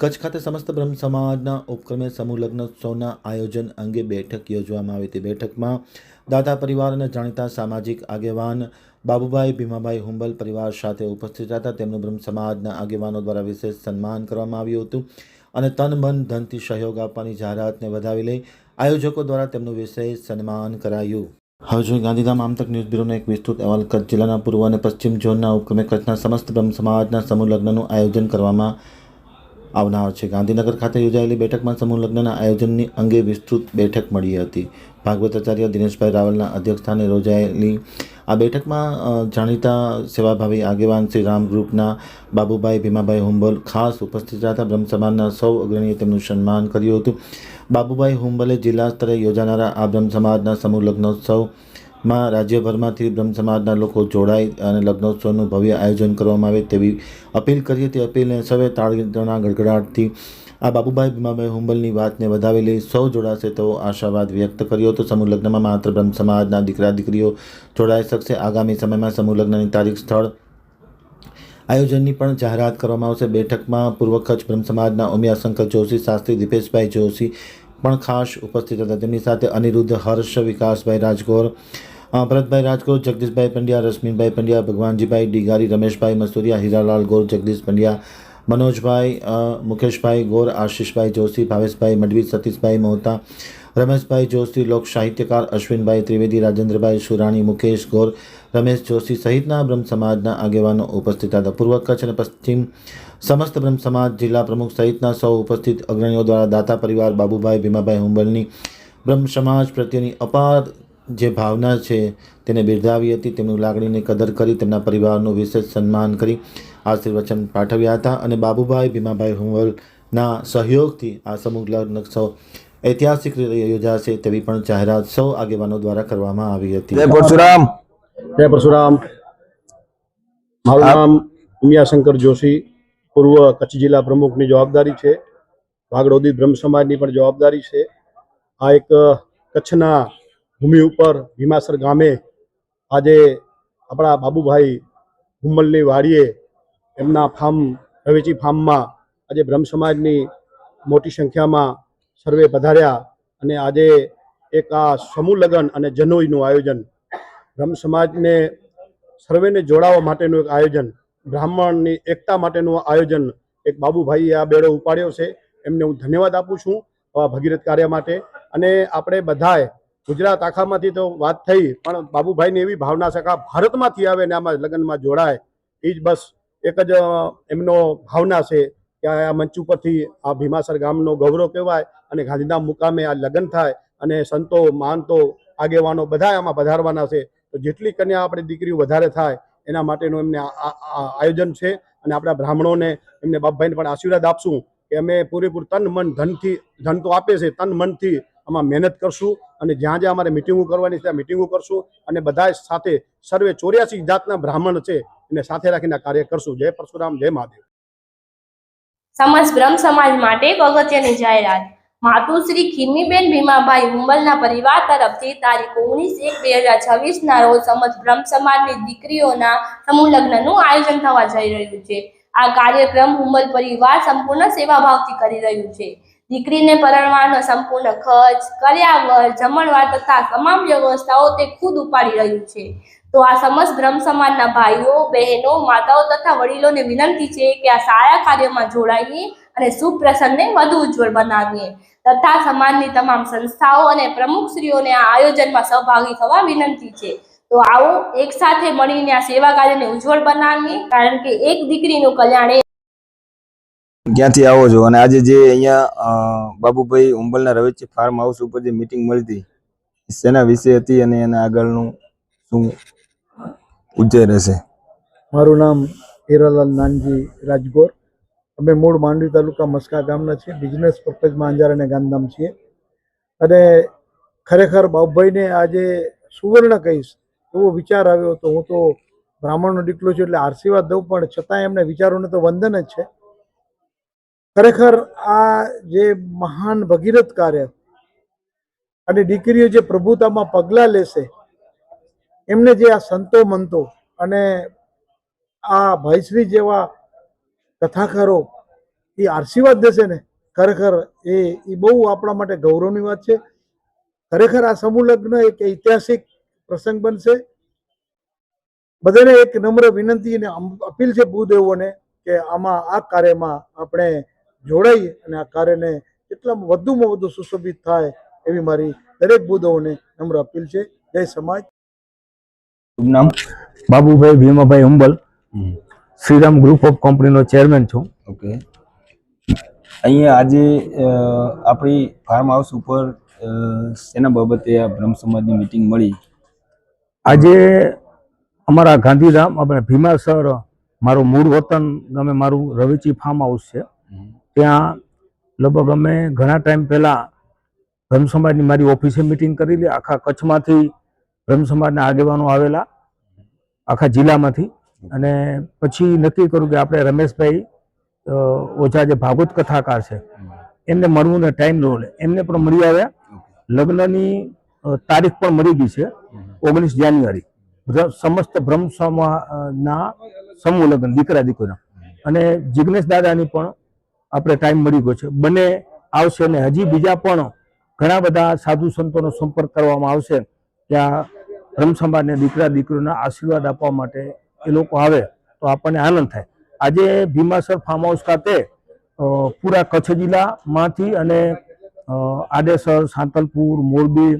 કચ્છ ખાતે સમસ્ત બ્રહ્મ સમાજના ઉપક્રમે સમૂહ લગ્નોત્સવના આયોજન અંગે બેઠક યોજવામાં આવી હતી. બેઠકમાં દાતા પરિવાર અને જાણીતા સામાજિક આગેવાન બાબુભાઈ ભીમાભાઈ હુંબલ પરિવાર સાથે ઉપસ્થિત હતા તેમનું બ્રહ્મ સમાજના આગેવાનો દ્વારા વિશેષ સન્માન કરવામાં આવ્યું હતું અને તન, મન, ધનથી સહયોગ આપવાની જાહેરાતને વધાવી લઈ આયોજકો દ્વારા તેમનું વિશેષ સન્માન કરાયું. હવે જોઈએ ગાંધીધામ આમતક ન્યૂઝ બ્યુરોનો એક વિસ્તૃત અહેવાલ. કચ્છ જિલ્લાના પૂર્વ અને પશ્ચિમ ઝોનના ઉપક્રમે કચ્છના સમસ્ત બ્રહ્મ સમાજના સમૂહ લગ્નનું આયોજન કરવામાં આવનાર છે. ગાંધીનગર ખાતે યોજાયેલી બેઠકમાં સમૂહ લગ્નના આયોજનની અંગે વિસ્તૃત બેઠક મળી હતી. ભાગવત આચાર્ય દિનેશભાઈ રાવલના અધ્યક્ષસ્થાને યોજાયેલી આ બેઠકમાં જાણીતા સેવાભાવી આગેવાન શ્રી રામ ગ્રુપના બાબુભાઈ ભીમાભાઈ હુંબલ ખાસ ઉપસ્થિત રહ્યા બ્રહ્મ સમાજના સૌ અગ્રણીએ તેમનું સન્માન કર્યું હતું. બાબુભાઈ હુંબલે જિલ્લા સ્તરે યોજાનારા આ બ્રહ્મ સમાજના સમૂહ લગ્નોત્સવમાં રાજ્યભરમાંથી બ્રહ્મ સમાજના લોકો જોડાય અને લગ્નોત્સવનું ભવ્ય આયોજન કરવામાં આવે તેવી અપીલ કરી હતી. અપીલને સૌએ તાળીના ગડગડાટથી આ બાબુભાઈ ભીમાભાઈ હુંબલની વાતને વધાવેલી સૌ જોડાશે તેવો આશાવાદ વ્યક્ત કર્યો હતો. સમૂહ લગ્નમાં માત્ર બ્રહ્મ સમાજના દીકરા દીકરીઓ જોડાઈ શકશે. આગામી સમયમાં સમૂહ લગ્નની તારીખ સ્થળ આયોજનની પણ જાહેરાત કરવામાં આવશે. બેઠકમાં પૂર્વ કચ્છ બ્રહ્મ સમાજના ઉમિયા શંકર જોશી, શાસ્ત્રી દીપેશભાઈ જોશી પણ ખાસ ઉપસ્થિત હતા. તેમની સાથે અનિરુદ્ધ હર્ષ, વિકાસભાઈ રાજગોર ભરતભાઈ રાજકોટ, જગદીશભાઈ પંડ્યા, રશ્મિનભાઈ પંડ્યા, ભગવાનજીભાઈ ડીગારી, રમેશભાઈ મસ્તુરિયા, હીરાલાલ ગોર, જગદીશ પંડ્યા, મનોજભાઈ મુકેશભાઈ ગોર, આશીષભાઈ જોશી, ભાવેશભાઈ મડવી, સતીશભાઈ મહોતા, રમેશભાઈ જોશી, લોક સાહિત્યકાર અશ્વિનભાઈ ત્રિવેદી, રાજેન્દ્રભાઈ સુરાણી, મુકેશ ગોર, રમેશ જોશી સહિતના બ્રહ્મ સમાજના આગેવાનો ઉપસ્થિત હતા. પૂર્વ કચ્છ અને પશ્ચિમ સમસ્ત બ્રહ્મ સમાજ જિલ્લા પ્રમુખ સહિતના સૌ ઉપસ્થિત અગ્રણીઓ દ્વારા દાતા પરિવાર, બાબુભાઈ ભીમાભાઈ હુંબલની બ્રહ્મ સમાજ પ્રત્યેની અપાર જે ભાવના છે તેને બિરદાવી હતી તેમની લાગણીની કદર કરી તેમના પરિવારનું વિશેષ સન્માન કરી આશીર્વચન પાઠવ્યા હતા અને બાબુભાઈ ભીમાભાઈ હુંવલના સહયોગથી આ સમૂહ લગ્નોત્સવ ઐતિહાસિક રીતે યોજાશે તેવી પણ જાહેરાત સૌ આગેવાનો દ્વારા કરવામાં આવી હતી. જય પરશુરામ. જય પરશુરામ. મારું નામ ઉમિયાશંકર જોશી પૂર્વ કચ્છ જિલ્લા પ્રમુખની જવાબદારી છે. વાગડોદી બ્રહ્મ સમાજની પણ જવાબદારી છે. આ એક કચ્છના ભૂમિ ઉપર ભીમાસર ગામે આજે આપણા બાબુભાઈ હુમલની વાડીએ એમના ફાર્મ, રવેચી ફાર્મમાં આજે બ્રહ્મ સમાજની મોટી સંખ્યામાં સર્વે પધાર્યા અને આજે એક આ સમૂહ લગ્ન અને જનોઈનું આયોજન. બ્રહ્મ સમાજને સર્વેને જોડાવા માટેનું એક આયોજન, બ્રાહ્મણની એકતા માટેનું આયોજન એક બાબુભાઈએ આ બેડો ઉપાડ્યો છે. એમને હું ધન્યવાદ આપું છું ભગીરથ કાર્ય માટે. અને આપણે બધાએ ગુજરાત આખામાંથી તો વાત થઈ, પણ બાબુભાઈની એવી ભાવના છે કે આ ભારતમાંથી આવે ને આમાં લગ્નમાં જોડાય એ જ બસ એક જ એમનો ભાવના છે કે આ મંચ ઉપરથી આ ભીમાસર ગામનો ગૌરવ કહેવાય અને ગાંધીધામ મુકામે આ લગ્ન થાય અને સંતો માનતો આગેવાનો બધા આમાં પધારવાના છે. તો જેટલી કન્યા આપણી દીકરીઓ વધારે થાય, એના માટેનું એમને આયોજન છે અને આપણા બ્રાહ્મણોને એમને બાપભાઈને પણ આશીર્વાદ આપશું કે અમે પૂરેપૂરું તન, મન, ધનથી, ધન તો આપે છે, તન, મનથી આમાં મહેનત કરશું અને જ્યાં જ્યાં અમારે મિટિંગો કરવાની ત્યાં મિટિંગો કરશું અને બધા સાથે સર્વે ચોર્યાસી જાતના બ્રાહ્મણ છે એને સાથે રાખીને કાર્ય કરશું. જય પરશુરામ, જય મહાદેવ. સમાજ બ્રહ્મ સમાજ માટે અગત્યની જાહેરાત. માતુશ્રી ખીમીબેન ભીમાભાઈ હુંબલના પરિવાર તરફથી તારીખ ઓગણીસ એક બે હજાર છવ્વીસ ના રોજ સમજ બ્રહ્મ સમાજની દીકરીઓના સમૂહ લગ્નનું આયોજન થવા જઈ રહ્યું છે. આ કાર્યક્રમ હુંબલ પરિવાર સંપૂર્ણ સેવાભાવથી કરી રહ્યું છે. દીકરીને પરણવાનો સંપૂર્ણ ખર્ચ કર્યાવર જમણવાર તથા તમામ વ્યવસ્થાઓ તે ખુદ ઉપાડી રહ્યું છે. તો આ સમસ્ત બ્રહ્મ સમાજના ભાઈઓ, બહેનો, માતાઓ તથા વડીલોને વિનંતી છે કે આ સારા કાર્યમાં જોડાઈએ અને શુભ પ્રસંગને વધુ ઉજ્જવળ બનાવીએ. તથા સમાજની તમામ સંસ્થાઓ અને પ્રમુખશ્રીઓને આ આયોજનમાં સહભાગી થવા વિનંતી છે. તો આવો એક સાથે મળીને આ સેવા કાર્યને ઉજ્જવળ બનાવીએ, કારણ કે એક દીકરીનું કલ્યાણ ક્યાંથી આવો છો? અને આજે જે અહીંયા બાબુભાઈ ઉંબલના રવેચી ફાર્મ હાઉસ ઉપર જે મીટિંગ મળી હતી શેના વિશે હતી અને એના આગળનું શું ઉજ્જય રહેશે? મારું નામ હીરાલાલ નાનજી રાજગોર. અમે મૂળ માંડવી તાલુકા મસ્કા ગામના છીએ. બિઝનેસ પર્પઝમાં અંજાર અને ગાંધીધામ છીએ. અને ખરેખર બાબુભાઈને આજે સુવર્ણ કહીશ એવો વિચાર આવ્યો હતો. હું તો બ્રાહ્મણનો દીકલો છું એટલે આશીર્વાદ દઉં, પણ છતાં એમને વિચારોને તો વંદન જ છે. ખરેખર આ જે મહાન ભગીરથ કાર્ય અને દીકરીઓ જે પ્રભુતામાં પગલાં લેશે, એમને જે આ સંતો મંતો અને આ ભાઈશ્રી જેવા કથાકારો એ આશીર્વાદ દેશે ને, ખરેખર એ એ બહુ આપણા માટે ગૌરવની વાત છે. ખરેખર આ સમૂહ લગ્ન એક ઐતિહાસિક પ્રસંગ બનશે. બધાને એક નમ્ર વિનંતી અને અપીલ છે ભૂદેવોને કે આમાં, આ કાર્યમાં આપણે જોડાઈ અને આ કાર્યને કેટલામાં વધુમાં વધુ સુશોભિત થાય એવી મારી દરેક બુદ્ધોને નમ્ર અપીલ છે. જય સમાજ. નામ બાબુભાઈ ભીમાભાઈ અંબલ. શ્રીરામ ગ્રુપ ઓફ કંપનીનો ચેરમેન છું. ઓકે. અહીંયા આજે આપણી ફાર્મ હાઉસ ઉપર શેના બાબતે આ બ્રહ્મ સમાજની મિટિંગ મળી? આજે અમારા ગાંધીધામ આપણે ભીમાસર મારું મૂળ વતન અમે મારું રવેચી ફાર્મ હાઉસ છે. ત્યાં લગભગ અમે ઘણા ટાઈમ પહેલા બ્રહ્મ સમાજની મારી ઓફિસે મિટિંગ કરેલી આખા કચ્છમાંથી બ્રહ્મ સમાજના આગેવાનો આવેલા આખા જિલ્લામાંથી. અને પછી નક્કી કર્યું કે આપણે રમેશભાઈ ઓછા જે ભાગવત કથાકાર છે એમને મળવું ને ટાઈમ લો લે એમને પણ મળી આવ્યા. લગ્નની તારીખ પણ મળી ગઈ છે ઓગણીસ જાન્યુઆરી. સમસ્ત બ્રહ્મ સમાજના સમૂહ લગ્ન દીકરા દીકરીના. અને જિગ્નેશ દાદાની પણ આપણે ટાઈમ મળી ગયો છે. બંને આવશે અને હજી બીજા પણ ઘણા બધા સાધુ સંતોનો સંપર્ક કરવામાં આવશે. ત્યાં બ્રહ્મ દીકરા, દીકરીઓના આશીર્વાદ આપવા માટે એ લોકો આવે તો આપણને આનંદ થાય. આજે ભીમાસર ફાર્મ હાઉસ ખાતે પૂરા કચ્છ જિલ્લામાંથી અને આડેસર, સાંતલપુર, મોરબી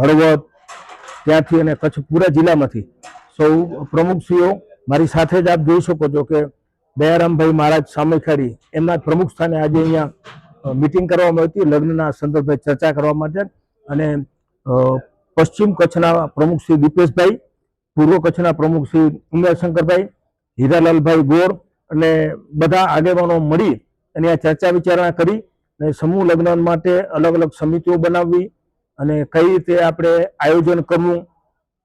હળવદ, ત્યાંથી અને કચ્છ પૂરા જિલ્લામાંથી સૌ પ્રમુખશ્રીઓ મારી સાથે જ આપ જોઈ શકો છો કે દયારામભાઈ મહારાજ સામેખાડી એમના પ્રમુખ સ્થાને આજે અહીંયા મિટિંગ કરવામાં હતી લગ્નના સંદર્ભે ચર્ચા કરવા માટે અને પશ્ચિમ કચ્છના પ્રમુખ શ્રી દીપેશભાઈ, પૂર્વ કચ્છના પ્રમુખ શ્રી ઉમેશંકરભાઈ હીરાલાલભાઈ ગોર અને બધા આગેવાનો મળી અને આ ચર્ચા વિચારણા કરી અને સમૂહ લગ્ન માટે અલગ અલગ સમિતિઓ બનાવવી અને કઈ રીતે આપણે આયોજન કરવું,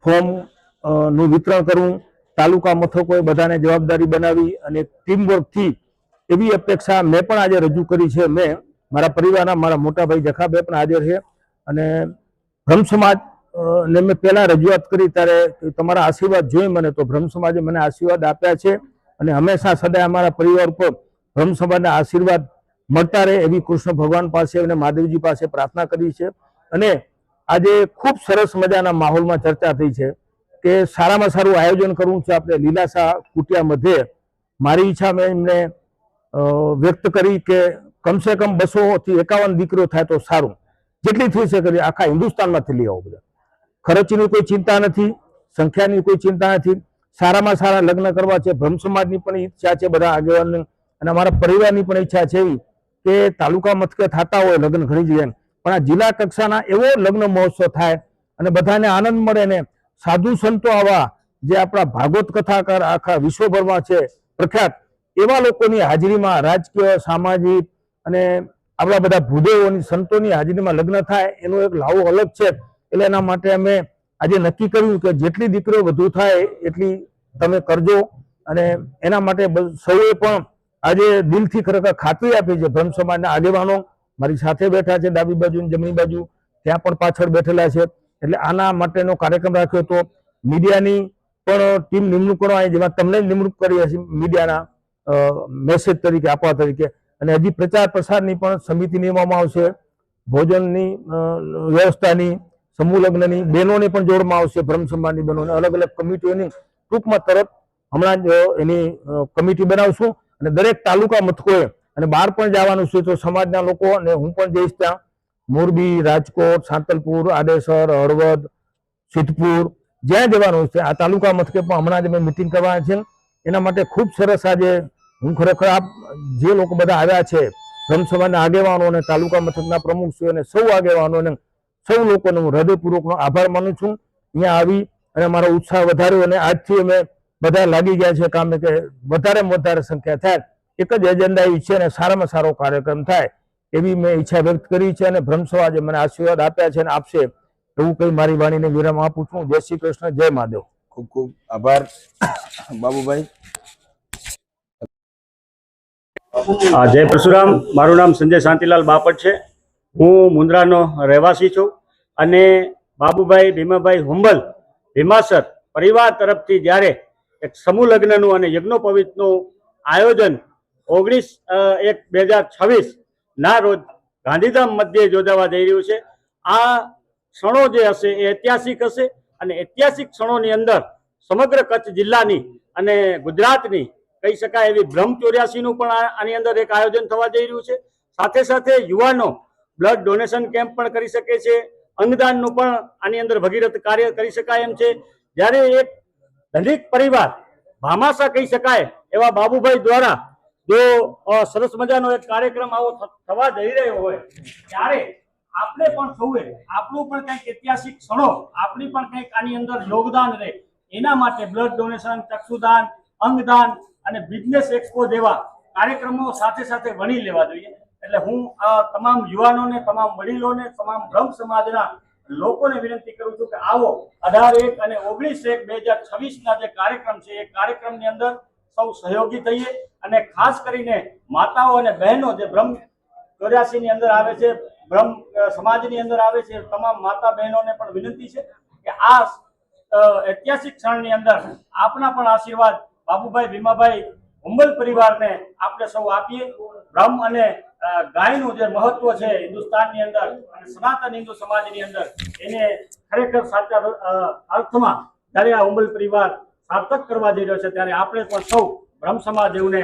ફોર્મનું વિતરણ કરવું તાલુકા મથકોએ બધાને જવાબદારી બનાવી અને ટીમવર્કથી એવી અપેક્ષા મેં પણ આજે રજૂ કરી છે. મેં મારા પરિવારના, મારા મોટાભાઈ જખાભાઈ પણ હાજર છે અને બ્રહ્મ સમાજ ને મેં પહેલાં રજૂઆત કરી ત્યારે તમારા આશીર્વાદ જોઈ મને તો બ્રહ્મ સમાજે મને આશીર્વાદ આપ્યા છે અને હંમેશા સદાય અમારા પરિવાર ઉપર બ્રહ્મ સમાજના આશીર્વાદ મળતા રહે એવી કૃષ્ણ ભગવાન પાસે અને મહાદેવજી પાસે પ્રાર્થના કરી છે. અને આજે ખૂબ સરસ મજાના માહોલમાં ચર્ચા થઈ છે. કે સારામાં સારું આયોજન કરવું છે આપણે લીલાસા કુટિયા મધ્યે. મારી ઈચ્છા મેં એમને વ્યક્ત કરી કે કમસે કમ બસોથી એકાવન દીકરીઓ થાય તો સારું. જેટલી થઈ શકે આખા હિન્દુસ્તાનમાંથી લઈ આવો બધા. ખર્ચની કોઈ ચિંતા નથી, સંખ્યાની કોઈ ચિંતા નથી. સારામાં સારા લગ્ન કરવા છે બ્રહ્મ સમાજની પણ ઈચ્છા છે બધા આગેવાનની. અને અમારા પરિવારની પણ ઈચ્છા છે એવી કે તાલુકા મથકે થતા હોય લગ્ન ઘણી જગ્યાએ. પણ આ જિલ્લા કક્ષાના એવો લગ્ન મહોત્સવ થાય અને બધાને આનંદ મળે ને સાધુ સંતો આવા જે આપણા ભાગવત કથાકાર આખા વિશ્વભરમાં છે. પ્રખ્યાત એવા લોકોની હાજરીમાં રાજકીય, સામાજિક અને આપણા બધા ભૂદેવોની સંતોની હાજરીમાં લગ્ન થાય એનો એક લાવો અલગ છે. એટલે એના માટે અમે આજે નક્કી કર્યું કે જેટલી દીકરીઓ વધુ થાય એટલી તમે કરજો. અને એના માટે સૌએ પણ આજે દિલથી ખરેખર ખાતરી આપી છે બ્રહ્મ સમાજના આગેવાનો. મારી સાથે બેઠા છે ડાબી બાજુ જમણી બાજુ. ત્યાં પણ પાછળ બેઠેલા છે. એટલે આના માટેનો કાર્યક્રમ રાખ્યો હતો. મીડિયાની પણ ટીમ નિમણૂક કરવાની જેમાં તમને નિમણૂક કરી હશે મીડિયાના મેસેજ તરીકે, આપવા તરીકે. અને હજી પ્રચાર પ્રસારની પણ સમિતિ નિમવામાં આવશે. ભોજનની વ્યવસ્થાની, સમૂહ લગ્નની બહેનોને પણ જોડવામાં આવશે બ્રહ્મ સમાજની બહેનોને. અલગ અલગ કમિટીઓની ટૂંકમાં તરત હમણાં જ એની કમિટી બનાવશું. અને દરેક તાલુકા મથકોએ અને બહાર પણ જવાનું છે, તો સમાજના લોકો અને હું પણ જઈશ ત્યાં. મોરબી, રાજકોટ, સાંતલપુર, આડેસર, હળવદ, સિદ્ધપુર, જ્યાં જવાનું છે. આ તાલુકા મથકે પણ હમણાં જ અમે મિટિંગ કરવાના છે. એના માટે ખૂબ સરસ આજે હું ખરેખર આપ જે લોકો બધા આવ્યા છે બ્રહ્મ આગેવાનો અને તાલુકા મથકના પ્રમુખશ્રીઓ અને સૌ આગેવાનો અને સૌ લોકોનો હું હૃદયપૂર્વકનો આભાર માનું છું. અહીંયા આવી અને મારો ઉત્સાહ વધાર્યો અને આજથી અમે બધા લાગી ગયા છે કામે કે વધારેમાં વધારે સંખ્યા થાય. એક જ એજન્ડા એ છે અને સારામાં સારો કાર્યક્રમ થાય. એવી મેં ઈચ્છા વ્યક્ત કરી છે અને ભ્રમસવાજે મને આશીર્વાદ આપ્યા છે અને આપશે. એવું કઈ મારી વાણીને વિરામ આપું છું. જય શ્રી કૃષ્ણ જય મહાદેવ. ખૂબ ખૂબ આભાર બાબુભાઈ. હા જય પરશુરામ. મારું નામ સંજય શાંતિલાલ બાપટ છે. હું મુન્દ્રાનો રહેવાસી છું અને બાબુભાઈ ભીમાભાઈ હુંબલ ભીમાસર પરિવાર તરફથી જ્યારે એક સમૂહ લગ્નનું અને યજ્ઞોપવિતનું આયોજન ઓગણીસ એક બે હજાર છવ્વીસ ના રોજ ગાંધીધામ મધ્યે યોજાવા જઈ રહ્યું છે. આ ક્ષણો જે હશે એ ઐતિહાસિક હશે અને ઐતિહાસિક ક્ષણોની અંદર સમગ્ર કચ્છ જિલ્લાની અને ગુજરાતની કહી શકાય એવી બ્રહ્મ ચોર્યાસીનું પણ આની અંદર એક આયોજન થવા જઈ રહ્યું છે. સાથે સાથે યુવાનો બ્લડ ડોનેશન કેમ્પ પણ કરી શકે છે. અંગદાનનું પણ આની અંદર ભગીરથ કાર્ય કરી શકાય એમ છે. જ્યારે એક ધનિક પરિવાર ભામાશા કહી શકાય એવા બાબુભાઈ દ્વારા જો સરસ મજાનો એક કાર્યક્રમ આવો થવા જઈ રહ્યો હોય, ત્યારે આપણે પણ સૌએ આપણું પણ કંઈક ઐતિહાસિક ક્ષણો આપણી પણ કંઈક આની અંદર યોગદાન રહે. એના માટે બ્લડ ડોનેશન, ચક્ષુદાન, અંગદાન અને બિઝનેસ એક્સપો જેવા કાર્યક્રમો સાથે સાથે વણી લેવા જોઈએ. એટલે હું આ તમામ યુવાનોને, તમામ વડીલોને, તમામ બ્રહ્મ સમાજના લોકોને વિનંતી કરું છું કે આવો અઢાર એક અને ઓગણીસ એક બે હજાર છવ્વીસના જે કાર્યક્રમ છે, એ કાર્યક્રમની અંદર સૌ સહયોગી થઈએ અને ખાસ કરીને માતાઓ અને બહેનો જે બ્રહ્મ ચોર્યાસીની અંદર આવે છે, બ્રહ્મ સમાજની અંદર આવે છે, તમામ માતા બહેનોને પણ વિનંતી છે કે આ ઐતિહાસિક ક્ષણની અંદર આપના પણ આશીર્વાદ બાબુભાઈ ભીમાભાઈ હુંબલ પરિવારને આપણે સૌ આપીએ. બ્રહ્મ અને ગાયનું જે મહત્વ છે હિન્દુસ્તાનની અંદર અને સનાતન હિન્દુ સમાજની અંદર એને ખરેખર સાચા અર્થમાં જ્યારે આ હુંબલ પરિવાર સાર્થક કરવા જઈ રહ્યો છે ત્યારે આપણે પણ સૌ બ્રહ્મ સમાજ એવને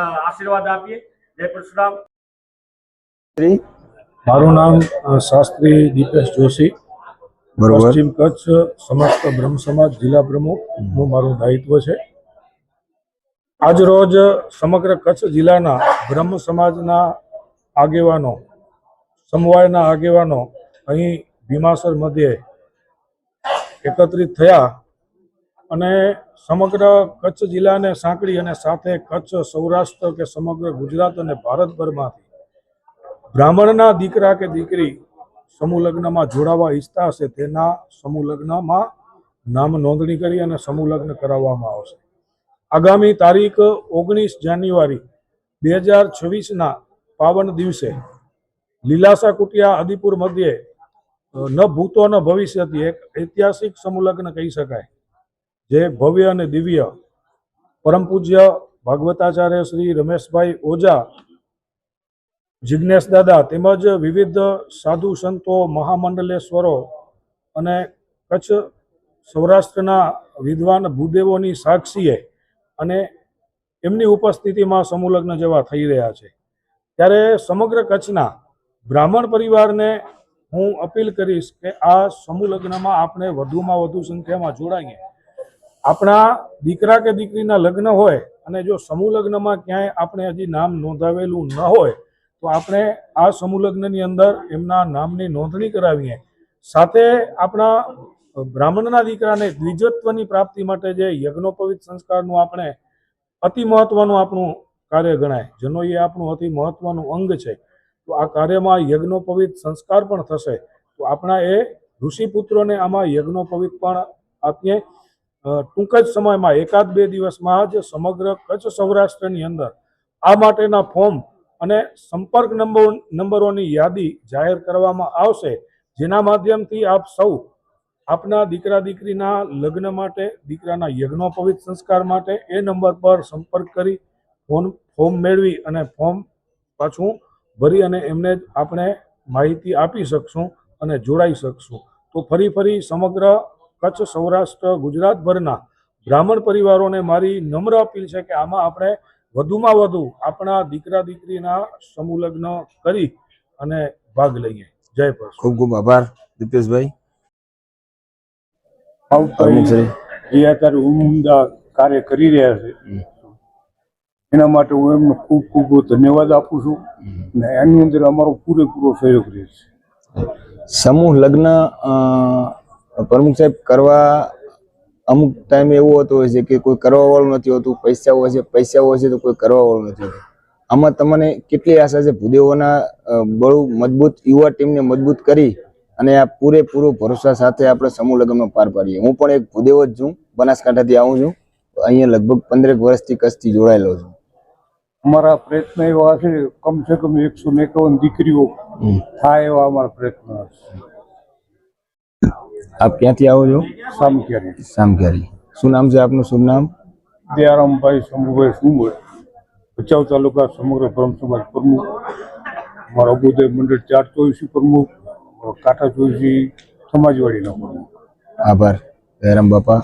આશીર્વાદ આપીએ. જય પરશુરામ મારું નામ શાસ્ત્રી દીપેશ જોશી. બરોબર. પશ્ચિમ કચ્છ સમસ્ત બ્રહ્મ સમાજ જિલ્લા પ્રમુખ. નું મારું દાયિત્વ છે. આજ રોજ સમગ્ર કચ્છ જિલ્લાના બ્રહ્મ સમાજના આગેવાનો સમવાયના આગેવાનો અહીં ભીમાસર મધ્યે એકત્રિત થયા. અને સમગ્ર કચ્છ જિલ્લાને સાંકળી અને સાથે કચ્છ સૌરાષ્ટ્ર કે સમગ્ર ગુજરાત અને ભારતભરમાંથી બ્રાહ્મણના દીકરા કે દીકરી સમૂહ લગ્નમાં જોડાવા ઈચ્છતા હશે, તેના સમૂહ લગ્નમાં નામ નોંધણી કરી અને સમૂહ લગ્ન કરાવવામાં આવશે. આગામી તારીખ ઓગણીસ જાન્યુઆરી બે હજાર છવ્વીસના પાવન દિવસે લીલાસા કુટિયા આદિપુર મધ્યે ન ભૂતો ન ભવિષ્યથી એક ઐતિહાસિક સમૂહ લગ્ન કહી શકાય. જે ભવ્ય અને દિવ્ય પરમ પૂજ્ય ભાગવતાચાર્ય શ્રી રમેશભાઈ ઓઝા જિજ્ઞેશ દાદા તેમજ વિવિધ સાધુ સંતો, મહામંડલેશ્વરો અને કચ્છ સૌરાષ્ટ્રના વિદ્વાન ભૂદેવોની સાક્ષીએ અને એમની ઉપસ્થિતિમાં સમુલગ્ન જેવા થઈ રહ્યા છે. ત્યારે સમગ્ર કચ્છના બ્રાહ્મણ પરિવારને હું અપીલ કરીશ કે આ સમુલગ્નમાં આપણે વધુમાં વધુ સંખ્યામાં જોડાઈએ. આપણા દીકરા કે દીકરીના લગ્ન હોય અને જો સમૂહ લગ્નમાં ક્યાંય આપણે હજી નામ નોંધાવેલું ન હોય, તો આપણે આ સમૂહ લગ્નની અંદર એમના નામની નોંધણી કરાવીએ. સાથે આપણા બ્રાહ્મણના દીકરાને દ્વિજત્વની પ્રાપ્તિ માટે જે યજ્ઞોપવિત સંસ્કારનું આપણે અતિ મહત્વનું આપણું કાર્ય ગણાય. જેનો એ આપણું અતિ મહત્વનું અંગ છે. તો આ કાર્યમાં યજ્ઞોપવિત સંસ્કાર પણ થશે. તો આપણા એ ઋષિપુત્રોને આમાં યજ્ઞોપવિત પણ આપીએ. ટૂંક જ સમયમાં એકાદ બે દિવસમાં જ સમગ્ર કચ્છ સૌરાષ્ટ્રની અંદર આ માટેના ફોર્મ અને સંપર્ક નંબર, નંબરોની યાદી જાહેર કરવામાં આવશે. જેના માધ્યમથી આપ સૌ આપના દીકરા દીકરીના લગ્ન માટે, દીકરાના યજ્ઞોપવિત સંસ્કાર માટે એ નંબર પર સંપર્ક કરી ફોન, ફોર્મ મેળવી અને ફોર્મ પાછું ભરી અને એમને આપણે માહિતી આપી શકશું અને જોડાઈ શકશું. તો ફરી ફરી સમગ્ર કચ્છ સૌરાષ્ટ્ર ગુજરાતભરના બ્રાહ્મણ પરિવારોને મારી નમ્ર અપીલ છે કે આમાં આપણે વધુમાં વધુ આપણા દીકરા દીકરીના સમૂહ લગ્ન કરી અને ભાગ લઈએ. જય પરશુ ખૂબ ખૂબ આભાર દીપેશભાઈ. જે અત્યારે ઉમદા કાર્ય કરી રહ્યા છે. એના માટે હું એમને ખૂબ ખૂબ ધન્યવાદ આપું છું. અને એની અંદર અમારો પૂરેપૂરો સહયોગ રહેશે. સમૂહ લગ્ન અ, પ્રમુખ સાહેબ કરવા અમુક ટાઈમ એવું હોતું હોય છે કે કોઈ કરવા વાળું નથી હોતું પૈસા હોય છે પૈસા હોય છે તો કોઈ કરવા વાળું નથી હોતું. આમાં તમને કેટલી આશા છે? ભૂદેવોના બહુ મજબૂત યુવા ટીમને મજબૂત કરી અને આ પૂરેપૂરો ભરોસા સાથે આપણે સમૂહ લગ્નમાં પાર પાડીએ. હું પણ એક ભૂદેવો જ છું. બનાસકાંઠાથી આવું છું. અહીંયા લગભગ પંદરેક વર્ષથી કચ્છથી જોડાયેલો છું. અમારા પ્રયત્ન એવા છે કમસે કમ એકસો એકાવન દીકરીઓ. થાય એવા અમારા પ્રયત્ન છે. આપ ક્યાંથી આવો છો? સામખિયારી. સામખિયારી. શું નામ છે આપનું? શું નામ? દયારામભાઈ શંભુભાઈ સુમર ભચાઉ તાલુકા સમગ્ર બ્રહ્મ સમાજ પ્રમુખ. મારો અભુદેવ મંડળ ચાર ચોવીસી પ્રમુખ કાંઠા ચોવીસી સમાજવાડીના પ્રમુખ. આભાર. દયારામ બાપા.